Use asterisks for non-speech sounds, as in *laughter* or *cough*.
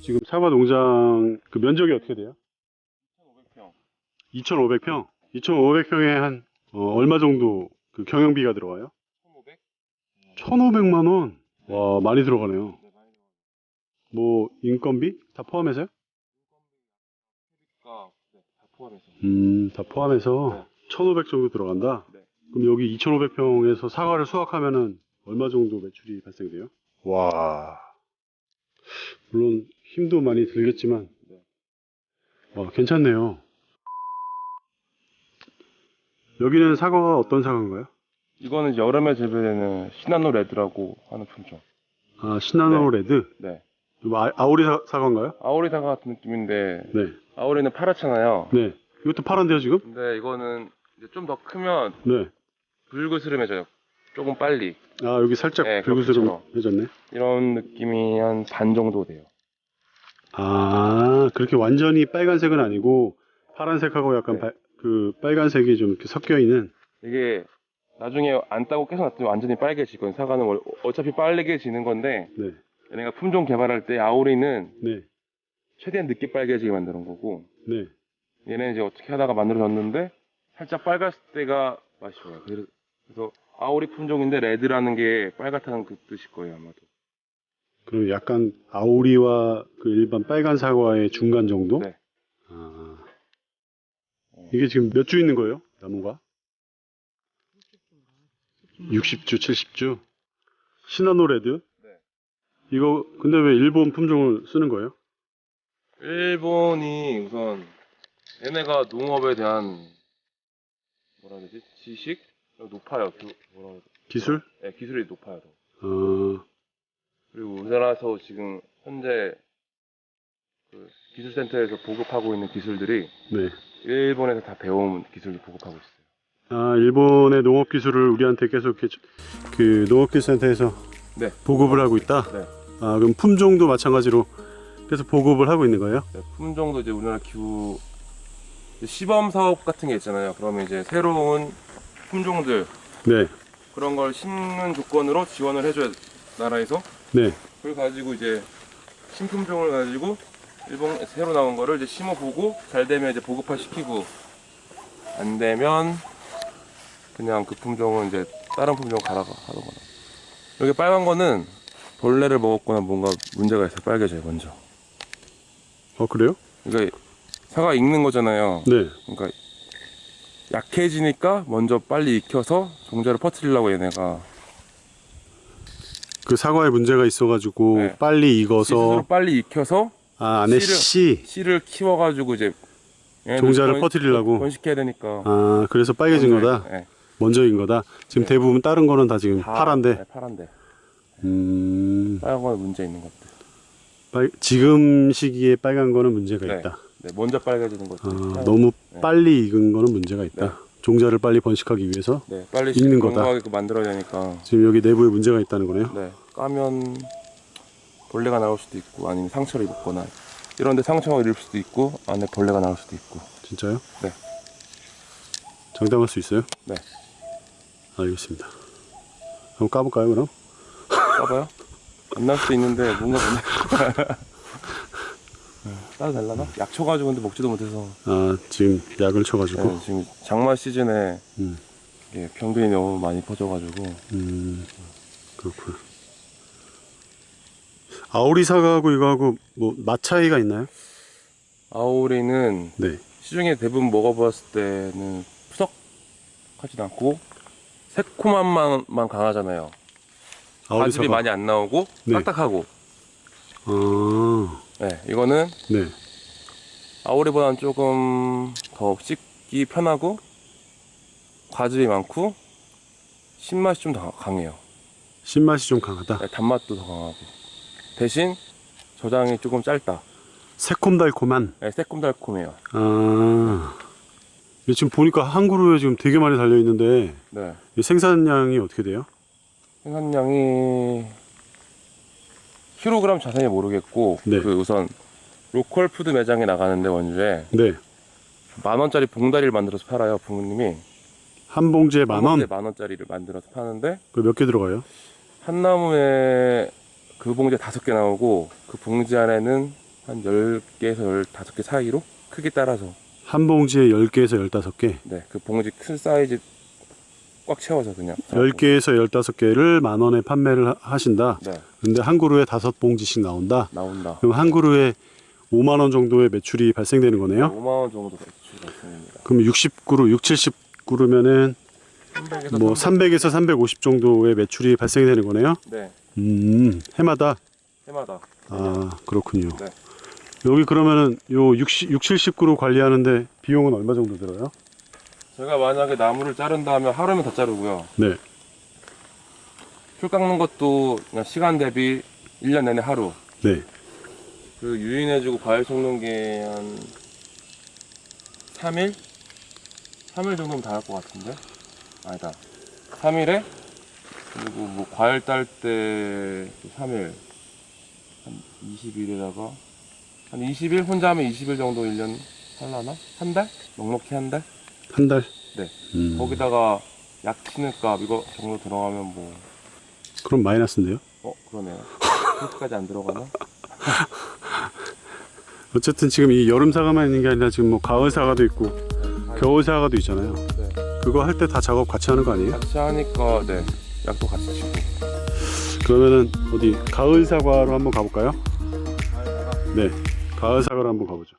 지금 사과 농장 그 면적이 어떻게 돼요? 1,500평. 2,500평. 2,500평에 한 어, 얼마 정도 그 경영비가 들어가요? 1,500? 1,500만 원. 와 많이 들어가네요. 네, 많이 뭐 인건비 다 포함해서요? 들어가. 네, 다 포함해서. 음, 다 포함해서 네. 1,500 정도 들어간다. 네. 그럼 여기 2,500평에서 사과를 수확하면은 얼마 정도 매출이 발생돼요? 와. 물론 힘도 많이 들겠지만 네. 와, 괜찮네요. 여기는 사과가 어떤 사과인가요? 이거는 여름에 재배되는 시나노 레드라고 하는 품종. 아, 시나노 레드. 네. 이거 아, 아오리 사, 사과인가요? 아오리 사과 같은 느낌인데 네. 아오리는 파랗잖아요. 네. 이것도 파란데요, 지금? 근데 이거는 좀 더 크면 네. 붉으스름해져요. 조금 빨리. 아, 여기 살짝 네, 붉으스름해졌네. 이런 느낌이 한 반 정도 돼요. 아, 그렇게 완전히 빨간색은 아니고 파란색하고 약간 네. 발- 그 빨간색이 좀 이렇게 섞여 있는. 이게 나중에 안 따고 계속 놨더니 완전히 빨개지거든. 사과는 월- 어차피 빨개 지는 건데 네. 얘네가 품종 개발할 때 아오리는 네. 최대한 늦게 빨개지게 만드는 거고 네. 얘는 이제 어떻게 하다가 만들어졌는데 살짝 빨갔을 때가 맛이 좋아요. 그래서, 그래서 아오리 품종인데 레드라는 게 빨갛다는 그 뜻일 거예요 아마도. 그럼 약간 아오리와 그 일반 빨간 사과의 중간 정도? 네. 아. 이게 지금 몇 주 있는 거예요? 나무가? 60주, 70주? 시나노 레드? 네. 이거 근데 왜 일본 품종을 쓰는 거예요? 일본이 우선 얘네가 농업에 대한 뭐라 해야 되지? 지식? 높아요. 그 뭐라 해야 돼? 기술? 네, 기술이 높아요. 더. 어, 그리고 우리나라에서 지금 현재 그 기술센터에서 보급하고 있는 기술들이 네. 일본에서 다 배워온 기술을 보급하고 있어요. 아, 일본의 농업 기술을 우리한테 계속 이렇게 그 농업기술센터에서 네. 보급을 하고 있다? 네. 아, 그럼 품종도 마찬가지로 계속 보급을 하고 있는 거예요? 네, 품종도 이제 우리나라 기후 이제 시범 사업 같은 게 있잖아요. 그러면 이제 새로운 품종들 네. 그런 걸 심는 조건으로 지원을 해줘요. 나라에서. 네. 그걸 가지고 이제 신품종을 가지고 일본 새로 나온 거를 이제 심어 보고 잘 되면 이제 보급화 시키고 안 되면 그냥 그 품종은 이제 다른 품종 갈아 하거나 여기 빨간 거는 벌레를 먹었거나 뭔가 문제가 있어요 빨개져요 먼저 어, 그래요? 그러니까 사과 익는 거잖아요 네. 그러니까 약해지니까 먼저 빨리 익혀서 종자를 퍼뜨리려고 얘네가 그 사과에 문제가 있어가지고 네. 빨리 씨 익어서 스스로 빨리 익혀서 아, 안에 씨를- 씨 씨를 키워가지고 이제 얘네들 종자를 번- 퍼뜨리려고? 번식해야 되니까 아, 그래서 빨개진 거다. 네. 먼저 인 거다. 지금 네. 대부분 다른 거는 다 지금 다- 파란데. 네, 파란데 음, 빨간 건 문제 있는 것들 빨- 지금 시기에 빨간 거는 문제가 네. 있다. 네, 먼저 빨개지는 것들 아, 너무 네. 빨리 익은 거는 문제가 있다. 네. 종자를 빨리 번식하기 위해서 네, 빨리 익는 거다. 건강하게 그 만들어야 되니까 지금 여기 내부에 문제가 있다는 거네요. 네, 까면 벌레가 나올 수도 있고 아니면 상처를 입거나 이런데 상처가 입을 수도 있고 안에 벌레가 나올 수도 있고 진짜요? 네. 장담할 수 있어요? 네. 알겠습니다. 한번 까볼까요, 그럼? 까봐요? 안 날 수도 있는데 뭔가 보네 *laughs* 따도 될라나? 약 쳐가지고 근데 먹지도 못해서 아, 지금 약을 쳐가지고. 네, 지금 장마 시즌에 음, 이게 병균이 너무 많이 퍼져가지고 음, 그렇구나. 아오리 사과하고 이거하고 뭐 맛 차이가 있나요? 아오리는 네. 시중에 대부분 먹어봤을 때는 푸석하진 않고 새콤함만 만 강하잖아요. 아오리 과즙이 사과. 많이 안 나오고 네. 딱딱하고. 아, 네, 이거는 네. 아오리보다는 조금 더 씹기 편하고 과즙이 많고 신맛이 좀 더 강해요. 신맛이 좀 강하다. 네, 단맛도 더 강하고 대신 저장이 조금 짧다. 새콤달콤한. 네, 새콤달콤해요. 아, 지금 보니까 한 그루에 지금 되게 많이 달려 있는데 네, 이 생산량이 어떻게 돼요? 생산량이 킬로그램 자세히 모르겠고 네. 그 우선 로컬 푸드 매장에 나가는데 원주에 네. 만 원짜리 봉다리를 만들어서 팔아요 부모님이 한 봉지에 만 원? 만 원짜리를 만들어서 파는데 그 몇 개 들어가요? 한 나무에 그 봉지에 다섯 개 나오고 그 봉지 안에는 한 10개에서 15개 사이로 크기 따라서 한 봉지에 10개에서 15개. 네, 그 봉지 큰 사이즈 꽉 채워서 그냥 10개에서 15개를 만 원에 판매를 하- 하신다. 네, 근데 한 그루에 다섯 봉지씩 나온다. 나온다. 그럼 한 그루에 5만 원 정도의 매출이 발생되는 거네요. 5만 원 정도 매출 발생입니다. 그럼 60그루, 6, 70그루면은 300에서 뭐 300에서 350 정도의 매출이 발생이 되는 거네요. 네, 음, 해마다. 해마다. 아, 그렇군요. 네. 여기 그러면은 요 60, 6, 70그루 관리하는데 비용은 얼마 정도 들어요? 제가 만약에 나무를 자른다 하면 하루면 다 자르고요. 네. 풀 깎는 것도 그냥 시간 대비 1년 내내 하루. 네. 그 유인해주고 과일 섞는 게 한 3일? 3일 정도면 다 할 것 같은데? 아니다. 3일에 그리고 뭐 과일 딸 때 3일 한 20일에다가 한 20일 혼자 하면 20일 정도 1년 할라나? 한 달? 넉넉히 한 달? 한 달? 네. 음, 거기다가 약 치는 값 이거 정도 들어가면 뭐 그럼 마이너스인데요? 어 그러네요. 그렇게까지 안 들어가나? *laughs* 어쨌든 지금 이 여름 사과만 있는 게 아니라 지금 뭐 가을 사과도 있고 네, 겨울 사과도 있잖아요. 네. 그거 할 때 다 작업 같이 하는 거 아니에요? 같이 하니까 네 약도 같이 치고 그러면은 어디 가을 사과로 한번 가볼까요? 네, 가을 사과로 한번 가보죠.